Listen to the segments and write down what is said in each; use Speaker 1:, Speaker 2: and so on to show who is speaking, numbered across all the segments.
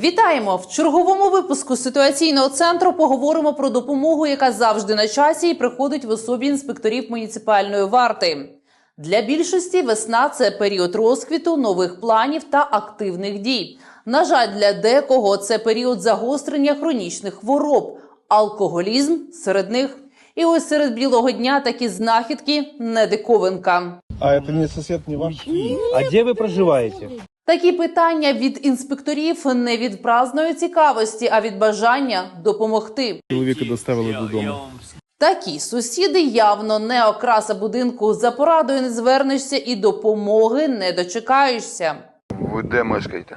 Speaker 1: Вітаємо в черговому випуску ситуаційного центру. Поговоримо про допомогу, яка завжди на часі і приходить в особі інспекторів муніципальної варти. Для більшості весна це період розквіту, нових планів та активних дій. На жаль, для декого це період загострення хронічних хвороб, алкоголізм серед них. І ось серед білого дня такі знахідки не диковинка.
Speaker 2: А это не сосед, не ваш?
Speaker 3: А где вы проживаете?
Speaker 1: Такі питання від інспекторів не від праздної цікавості, а від бажання допомогти.
Speaker 2: Чоловіка доставили додому.
Speaker 1: Такі сусіди явно не окраса будинку. За порадою не звернешся і допомоги не дочекаєшся.
Speaker 4: Ви де мешкаєте?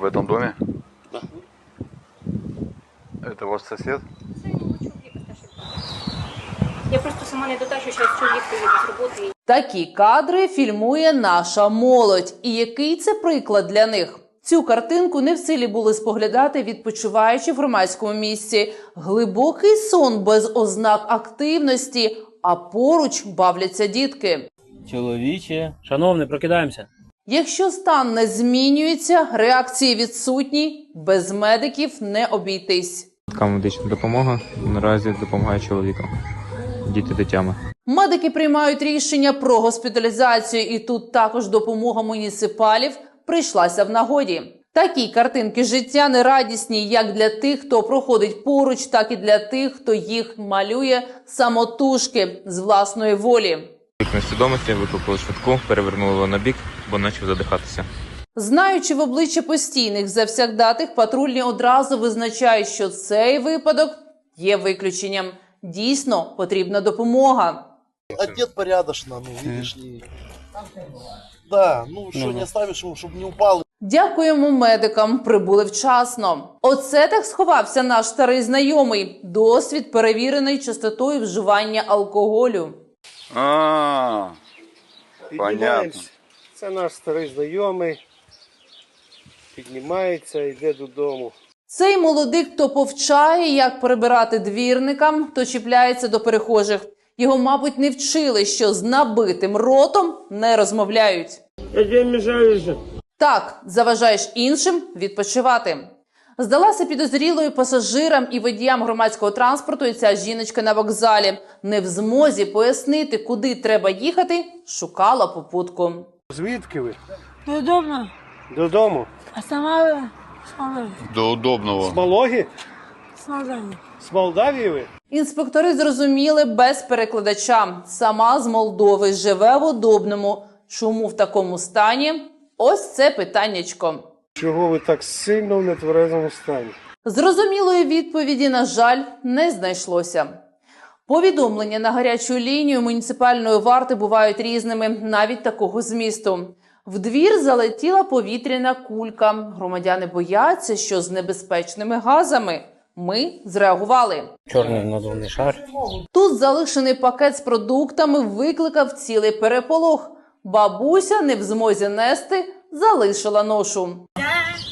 Speaker 4: В этом доме?
Speaker 5: Да.
Speaker 4: Это ваш сосед?
Speaker 6: Я просто сама не дотачу, зараз чоловік приїде з роботи.
Speaker 1: Такі кадри фільмує наша молодь. І який це приклад для них? Цю картинку не в силі були споглядати, відпочиваючи в громадському місці. Глибокий сон без ознак активності, а поруч бавляться дітки.
Speaker 3: Чоловіче. Шановний, прокидаємося.
Speaker 1: Якщо стан не змінюється, реакції відсутні, без медиків не обійтись.
Speaker 7: Така медична допомога наразі допомагає чоловікам, діти дитями.
Speaker 1: Медики приймають рішення про госпіталізацію, і тут також допомога муніципалів прийшлася в нагоді. Такі картинки життя нерадісні як для тих, хто проходить поруч, так і для тих, хто їх малює самотужки з власної волі.
Speaker 7: Вікна свідомості викликали швидку, перевернули його на бік, бо почав задихатися.
Speaker 1: Знаючи в обличчя постійних завсягдатих, патрульні одразу визначають, що цей випадок є виключенням. Дійсно потрібна допомога.
Speaker 5: Одет порядочно, ну, видишь ли. Да, ну что, не оставишь ему, чтобы не упал.
Speaker 1: Дякуємо медикам, прибули вчасно. Оце так сховався наш старий знайомий. Досвід перевірений частотою вживання алкоголю.
Speaker 4: А, понятно.
Speaker 8: Піднімаємось. Це наш старий знайомий. Піднімається, йде додому.
Speaker 1: Цей молодик то повчає, як прибирати двірникам, то чіпляється до перехожих. Його, мабуть, не вчили, що з набитим ротом не розмовляють.
Speaker 8: Я.
Speaker 1: Так, заважаєш іншим відпочивати. Здалася підозрілою пасажирам і водіям громадського транспорту. І ця жіночка на вокзалі не в змозі пояснити, куди треба їхати, шукала попутку.
Speaker 8: Звідки ви?
Speaker 9: Неудобно.
Speaker 8: Додому.
Speaker 9: А сама
Speaker 4: До
Speaker 8: З
Speaker 4: удобного.
Speaker 8: Малоги?
Speaker 9: С Молдавии.
Speaker 8: З Молдавії ви?
Speaker 1: Інспектори зрозуміли без перекладача. Сама з Молдови живе в удобному. Чому в такому стані? Ось це питаннячко.
Speaker 8: Чого ви так сильно в нетверезому стані?
Speaker 1: Зрозумілої відповіді, на жаль, не знайшлося. Повідомлення на гарячу лінію муніципальної варти бувають різними, навіть такого змісту. В двір залетіла повітряна кулька. Громадяни бояться, що з небезпечними газами. Ми зреагували.
Speaker 3: Чорний надувний шар.
Speaker 1: Тут залишений пакет з продуктами викликав цілий переполох. Бабуся не в змозі нести, залишила ношу.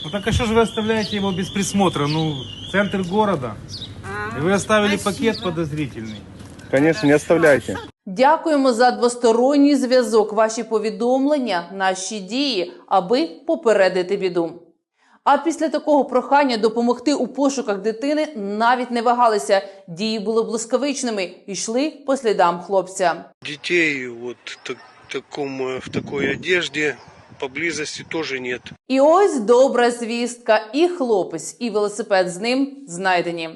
Speaker 10: Ну так а что же вы оставляете его без присмотра? Ну, центр города. И вы оставили пакет подозрительный.
Speaker 2: Конечно, не оставляйте.
Speaker 1: Дякуємо за двосторонній зв'язок. Ваші повідомлення, наші дії, аби попередити біду. А після такого прохання допомогти у пошуках дитини навіть не вагалися. Дії були блискавичними, йшли по слідам хлопця.
Speaker 8: Детей вот так, таком, э, в такой одежде поблизости тоже нет.
Speaker 1: І ось добра звістка. І хлопець, і велосипед з ним знайдені.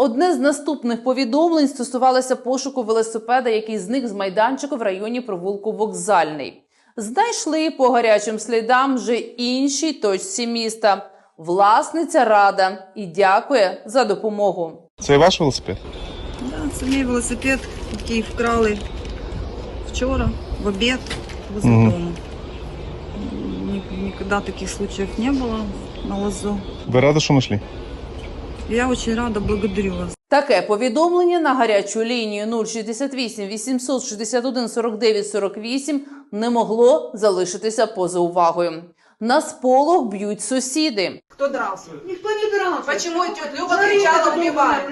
Speaker 1: Одне з наступних повідомлень стосувалося пошуку велосипеда, який зник з майданчику в районі провулку Вокзальний. Знайшли по гарячим слідам вже іншій точці міста. Власниця рада і дякує за допомогу.
Speaker 2: Це ваш велосипед?
Speaker 9: Да, це мій велосипед, який вкрали вчора в обід возле дому. Ні- Никогда таких случаев не было на лазу.
Speaker 2: Ви раді, що знайшли?
Speaker 9: Я очень рада, благодарю вас.
Speaker 1: Таке повідомлення на гарячу лінію 068 861 49 48 не могло залишитися поза увагою. На сполох б'ють сусіди.
Speaker 11: Кто дрался?
Speaker 9: Никто не дрался.
Speaker 11: Почему тетя Люба кричала убивают?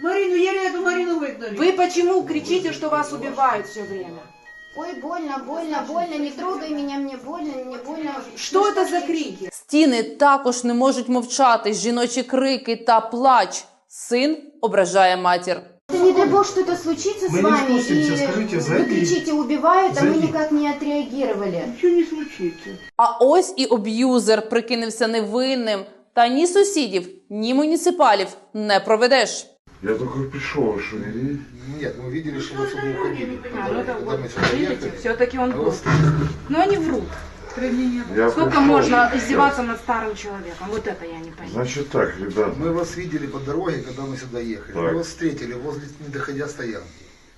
Speaker 9: Марину, еле эту Марину выгнали.
Speaker 11: Вы почему кричите, что вас убивают все время?
Speaker 12: Ой, больно, больно, больно, не трогай меня, мне больно, мне больно.
Speaker 11: Что это за крики?
Speaker 1: Стіни також не можуть мовчати. Жіночі крики та плач. Син ображає матір.
Speaker 12: Да не дай бог что-то случится с вами, и вы кричите, убивают, а мы никак не отреагировали.
Speaker 1: А ось і об'юзер прикинувся невинним. Та ні сусідів, ні муніципалів не проведеш.
Speaker 4: Я только пришел, что не
Speaker 5: Нет, мы видели, что вы сюда уходили.
Speaker 11: А, ну это
Speaker 5: Когда
Speaker 11: вот,
Speaker 5: мы сюда
Speaker 11: видите,
Speaker 5: ехали.
Speaker 11: все-таки он был. Но они врут.
Speaker 4: Я
Speaker 11: Сколько
Speaker 4: пришел,
Speaker 11: можно
Speaker 4: я-
Speaker 11: издеваться над старым человеком? Вот это я не понимаю.
Speaker 4: Значит так, ребята.
Speaker 5: Мы вас видели по дороге, когда мы сюда ехали.
Speaker 4: Так.
Speaker 5: Мы вас встретили возле, не доходя стоянки.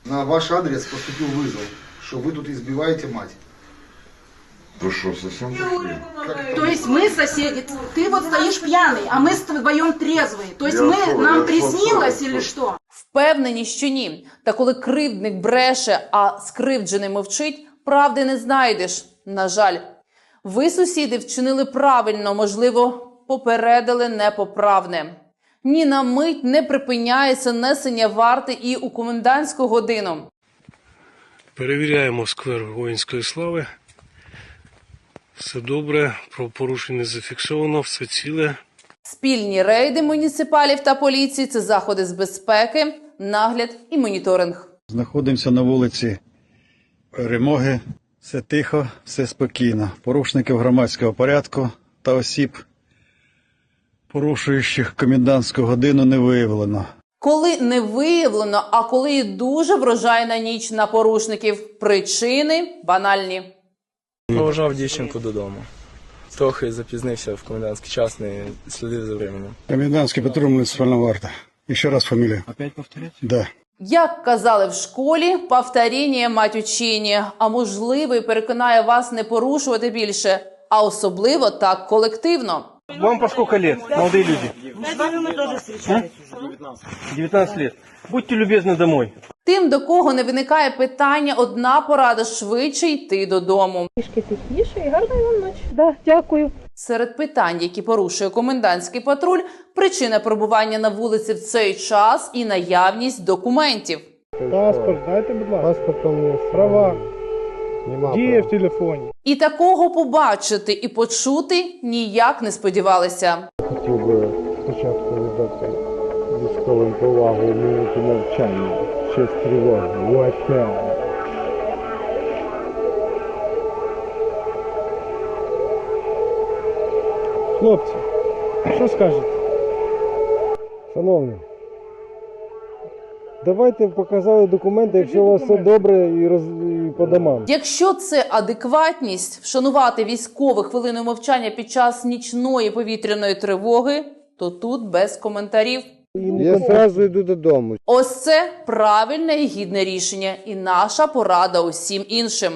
Speaker 5: На ваш адрес поступил вызов, что вы тут избиваете мать.
Speaker 4: Вы что, совсем такие?
Speaker 11: То есть мы соседи, ты вот стоишь пьяный, а мы вдвоем трезвые. То есть
Speaker 4: Я
Speaker 11: мы,
Speaker 4: что,
Speaker 11: нам
Speaker 4: я
Speaker 11: приснилось
Speaker 4: что,
Speaker 11: или
Speaker 4: что?
Speaker 11: что?
Speaker 1: Впевнені, що ні. Та коли кривдник бреше, а скривджений мовчить, правди не знайдеш. На жаль, ви, сусіди, вчинили правильно, можливо, попередили непоправне. Ні на мить не припиняється несення варти і у комендантську годину.
Speaker 8: Перевіряємо сквер воїнської слави. Все добре, правопорушень не зафіксовано, все ціле.
Speaker 1: Спільні рейди муніципалів та поліції це заходи з безпеки, нагляд і моніторинг.
Speaker 13: Знаходимося на вулиці Перемоги. Все тихо, все спокійно. Порушників громадського порядку та осіб, порушуючих комендантську годину, не виявлено.
Speaker 1: Коли не виявлено, а коли і дуже врожайна ніч на порушників, причини банальні.
Speaker 3: Провожав дівчинку додому. Трохи запізнився в комендантський час, не слідив за временем.
Speaker 13: Комендантський патруль муніципальна варта. І ще раз фамілія.
Speaker 3: Опять повторять?
Speaker 13: Да.
Speaker 1: Як казали в школі, повторіння мать учіння, а можливо, і переконає вас не порушувати більше, а особливо так колективно.
Speaker 10: Вам по сколько лет, молодые люди? 19 лет. Будьте любезны домой.
Speaker 1: Тим, до кого не виникає питання, одна порада швидше йти додому.
Speaker 6: Трішки тихіше і гарної вам ночі. Да, дякую.
Speaker 1: Серед питань, які порушує комендантський патруль, причина перебування на вулиці в цей час і наявність документів.
Speaker 10: Паспорт, дайте, будь ласка. Паспорт у меня. Права. Діє в телефоні.
Speaker 1: І такого побачити і почути ніяк не сподівалися.
Speaker 10: Хотів би спочатку віддати військовим повагу минуту мовчання. Честь тривоги. Ватя. Хлопці, що скажете? Шановні, давайте показали документи, якщо у вас все добре і, роз... і по домам.
Speaker 1: Якщо це адекватність вшанувати військових хвилиною мовчання під час нічної повітряної тривоги, то тут без коментарів.
Speaker 10: Я одразу йду додому.
Speaker 1: Ось це правильне і гідне рішення, і наша порада усім іншим.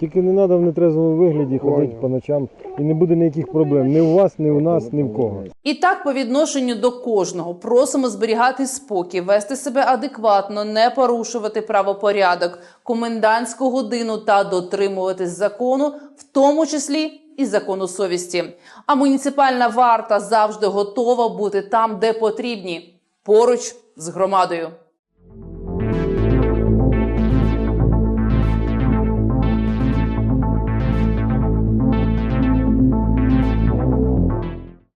Speaker 10: Тільки не треба в нетрезвому вигляді ходити по ночам і не буде ніяких проблем. Ні у вас, ні у нас, ні в кого.
Speaker 1: І так, по відношенню до кожного, просимо зберігати спокій, вести себе адекватно, не порушувати правопорядок, комендантську годину та дотримуватись закону, в тому числі і закону совісті. А муніципальна варта завжди готова бути там, де потрібні, поруч з громадою.